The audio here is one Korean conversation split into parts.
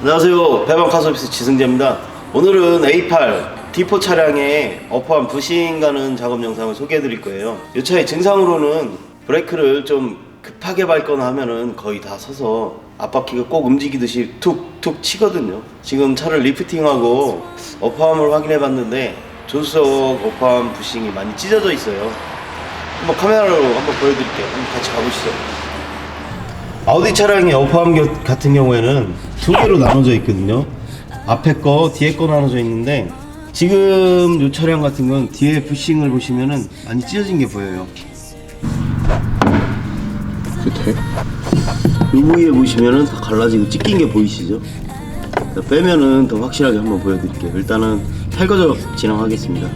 안녕하세요. 배방카 서비스 지승재입니다. 오늘은 A8 D4 차량의 어퍼한 부싱 가는 작업 영상을 소개해 드릴 거예요. 이 차의 증상으로는 브레이크를 좀 급하게 밟거나 하면은 거의 다 서서 앞바퀴가 꼭 움직이듯이 툭툭 치거든요. 지금 차를 리프팅하고 어퍼함을 확인해 봤는데 조수석 어퍼함 부싱이 많이 찢어져 있어요. 한번 카메라로 한번 보여드릴게요. 한번 같이 가보시죠. 아우디 차량의 어퍼함 겨- 같은 경우에는 두 개로 나눠져 있거든요. 앞에 거, 뒤에 거 나눠져 있는데 지금 이 차량 같은 건 뒤에 부싱을 보시면은 많이 찢어진 게 보여요. 이 부위에 보시면은 다 갈라지고 찢긴 게 보이시죠? 자, 빼면은 더 확실하게 한번 보여드릴게요. 일단은 탈거작 진행하겠습니다.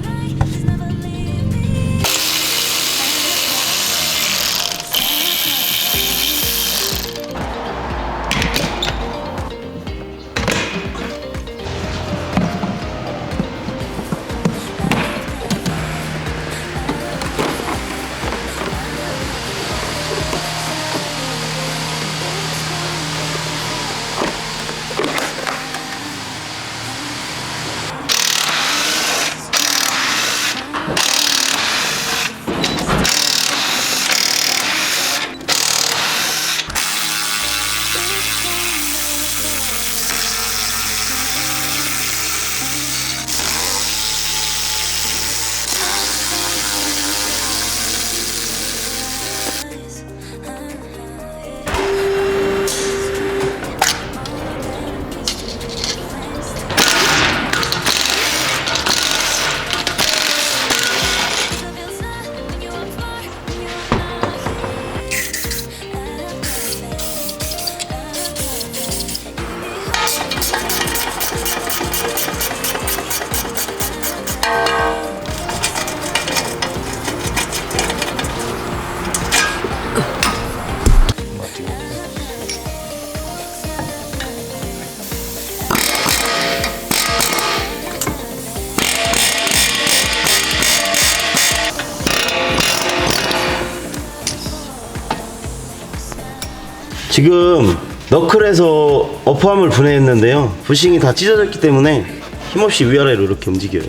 지금 너클에서 어퍼함을 분해했는데요. 부싱이 다 찢어졌기 때문에 힘없이 위아래로 이렇게 움직여요.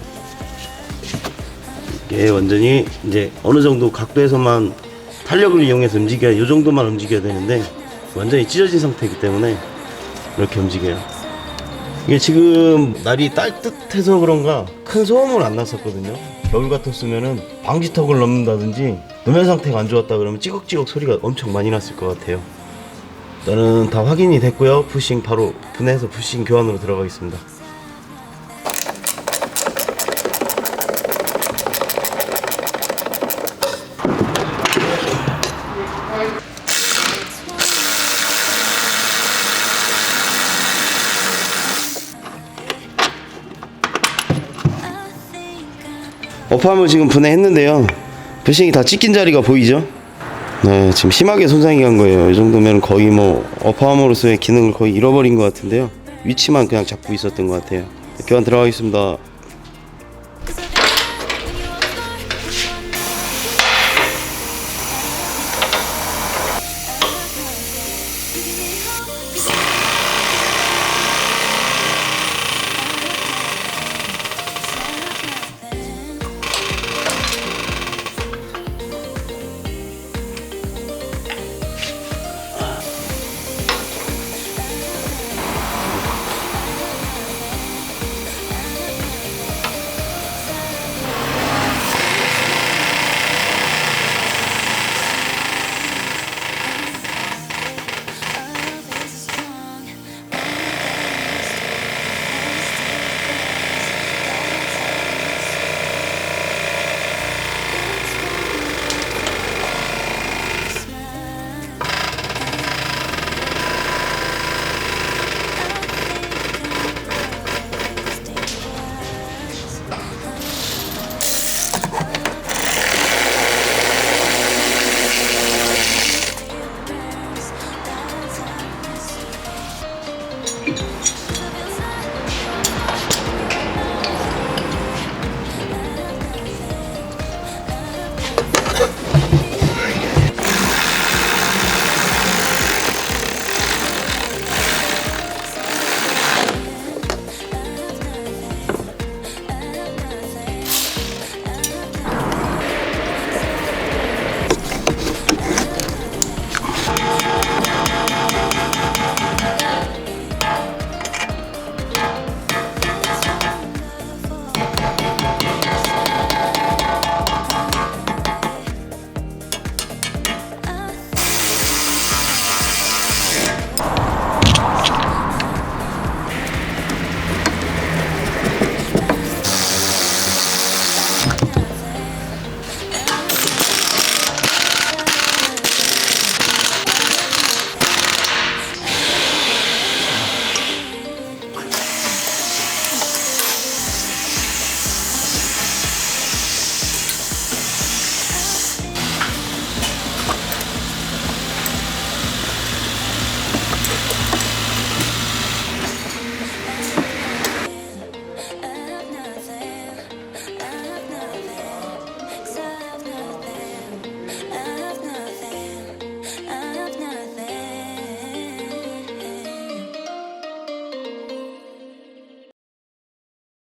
이게 완전히 이제 어느 정도 각도에서만 탄력을 이용해서 움직여야 이 정도만 움직여야 되는데 완전히 찢어진 상태이기 때문에 이렇게 움직여요. 이게 지금 날이 따뜻해서 그런가 큰 소음은 안 났었거든요. 겨울 같았으면은 방지턱을 넘는다든지 노면 상태가 안 좋았다 그러면 찌걱찌걱 소리가 엄청 많이 났을 것 같아요. 일단은 다 확인이 됐고요. 부싱 바로 분해해서 부싱 교환으로 들어가겠습니다. 어팜을 지금 분해했는데요. 부싱이 다 찢긴 자리가 보이죠? 네, 지금 심하게 손상이 간 거예요. 이 정도면 거의 뭐 어파함으로서의 기능을 거의 잃어버린 것 같은데요. 위치만 그냥 잡고 있었던 것 같아요. 교환 들어가겠습니다.